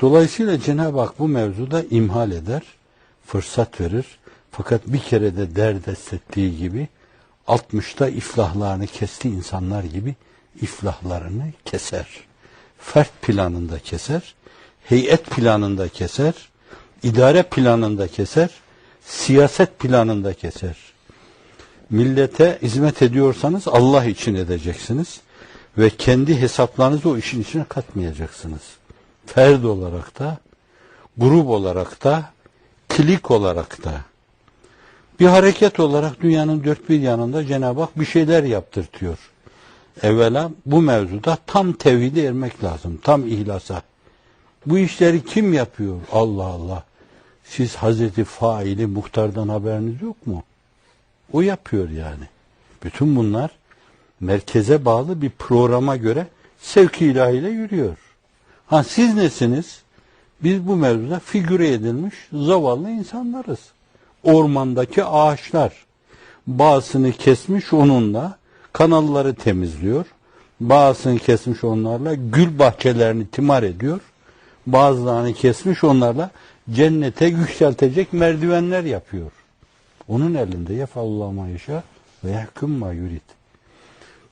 Dolayısıyla Cenab-ı Hak bu mevzuda imhal eder, fırsat verir. Fakat bir kere de derdest ettiği gibi 60'ta iflahlarını kesti insanlar gibi iflahlarını keser. Fert planında keser, heyet planında keser, idare planında keser, siyaset planında keser. Millete hizmet ediyorsanız Allah için edeceksiniz ve kendi hesaplarınızı o işin içine katmayacaksınız. Ferd olarak da, grup olarak da, klik olarak da. Bir hareket olarak dünyanın dört bir yanında Cenab-ı Hak bir şeyler yaptırtıyor. Evvela bu mevzuda tam tevhide ermek lazım, tam ihlasa. Bu işleri kim yapıyor? Allah Allah. Siz Hazreti Faili Muhtar'dan haberiniz yok mu? O yapıyor yani. Bütün bunlar merkeze bağlı bir programa göre sevki ilahiyle yürüyor. Ha siz nesiniz? Biz bu mevzuda figüre edilmiş zavallı insanlarız. Ormandaki ağaçlar. Bazısını kesmiş onunla kanalları temizliyor. Bazısını kesmiş onlarla gül bahçelerini timar ediyor. Bazılarını kesmiş onlarla cennete yükseltecek merdivenler yapıyor. Onun elinde yefallahu ma yaşa ve yahkum ma yurid.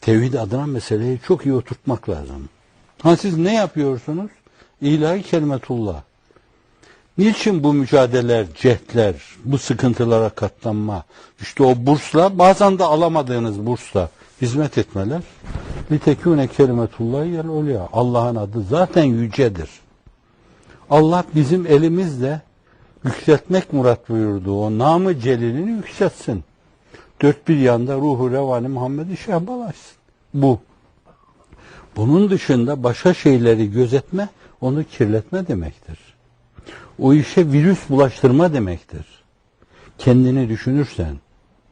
Tevhid adına meseleyi çok iyi oturtmak lazım. Ha siz ne yapıyorsunuz? İlahi kelimetullah. Niçin bu mücadeleler, cehdler, bu sıkıntılara katlanma, işte o bursla, bazen de alamadığınız bursla hizmet etmeler, litekûne kelimetullah yel ulya. Allah'ın adı zaten yücedir. Allah bizim elimizle yükseltmek murat buyurdu. O namı celilini yükseltsin. Dört bir yanda ruhu revani Muhammed'i şehbalaşsın. Bu. Bunun dışında başka şeyleri gözetme, onu kirletme demektir. O işe virüs bulaştırma demektir. Kendini düşünürsen,